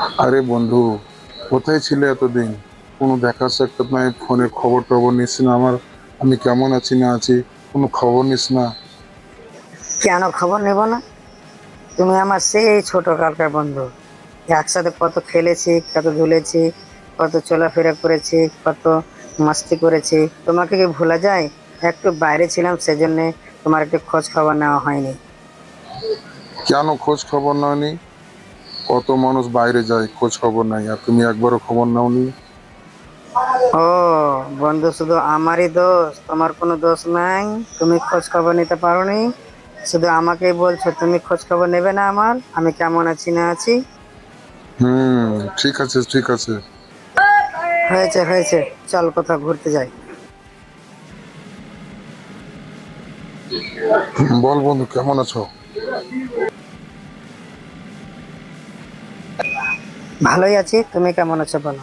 আরে বন্ধু কোথায় ছিলে এতদিন? কোনো দেখা সাক্ষাৎ নাই ফোনে খবর টবর নিস না আমার। আমি কেমন আছি না আছি কোনো খবর নিস না। কেন খবর নেব না? তুমি আমার সেই ছোট কালকার বন্ধু। একসাথে কত খেলেছি কত ধুলেছি কত চলাফেরা করেছি কত মাস্তি করেছি। তোমাকে কি ভোলা যায়? একটু বাইরে ছিলাম সেজন্য তোমার একটু খোঁজ খবর নেওয়া হয়নি। কেন খোঁজ খবর নাওনি কত মানুষ বাইরে যায় খোঁজ খবর নাই। আর তুমি একবারও খবর নাওনি? ও বন্ধু শুধু আমারই দোষ তোমার কোনো দোষ নাই। তুমি খোঁজ খবর নিতে পারোনি। শুধু আমাকেই বলছো তুমি খোঁজ খবর নেবে না আমার? আমি কেমন আছি না আছি? হুম ঠিক আছে ঠিক আছে। হয়েছে হয়েছে। চল কোথাও ঘুরতে যাই। বল বন্ধু কেমন আছো? ভালোই আছি তুমি কেমন আছো বলো?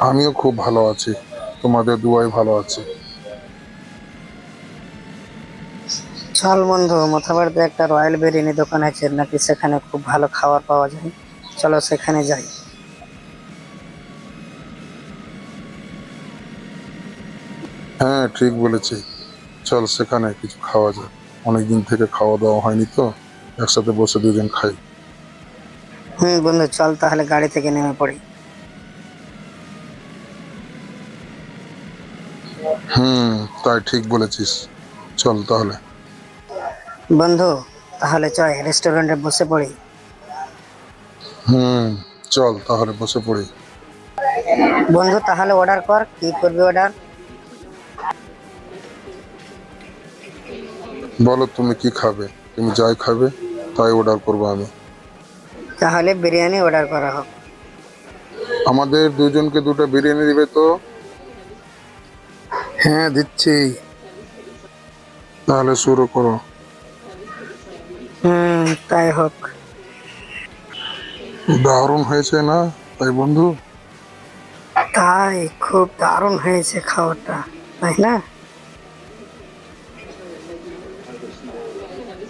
আমিও খুব ভালো আছি তোমাদের দুয়াই ভালো আছি। চল বন্ধু মোথাবাড়িতে একটা রয়্যাল বিরিয়ানি দোকান আছে নাকি সেখানে খুব ভালো খাবার পাওয়া যায়? চলো সেখানে যাই। হ্যাঁ ঠিক বলেছি। চল সেখানে কিছু খাওয়া যায় অনেকদিন থেকে খাওয়া দাওয়া হয়নি তো একসাথে বসে দুজন খাই। হুম বন্ধু চল তাহলে গাড়ি থেকে নেমে পড়ি। হুম তাই ঠিক বলেছিস। চল তাহলে। বন্ধু তাহলে চল রেস্টুরেন্টে বসে পড়ি। হুম চল তাহলে বসে পড়ি। বন্ধু তাহলে অর্ডার কর কি করবি অর্ডার বলো তুমি কি খাবে? তুমি যাই খাবে তাই অর্ডার করব আমি। তাহলে বিরিয়ানি অর্ডার করা হোক। আমাদের দুজনকে দুটো বিরিয়ানি দিবে তো? হ্যাঁ দিচ্ছি। তাহলে শুরু করো। হুম তাই হোক। দারুণ হয়েছে না? তাই বন্ধু? তাই খুব দারুণ হয়েছে খাবারটা তাই না?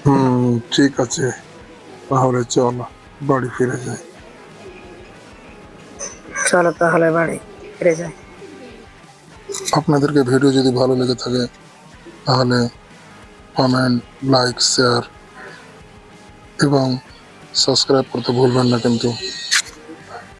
হুম ঠিক আছে। তাহলে চল। বাড়ি ফিরে যায়। চলো তাহলে বাড়ি ফিরে যাই। আপনাদেরকে ভিডিও যদি ভালো লেগে থাকে তাহলে কমেন্ট লাইক শেয়ার এবং সাবস্ক্রাইব করতে ভুলবেন না কিন্তু।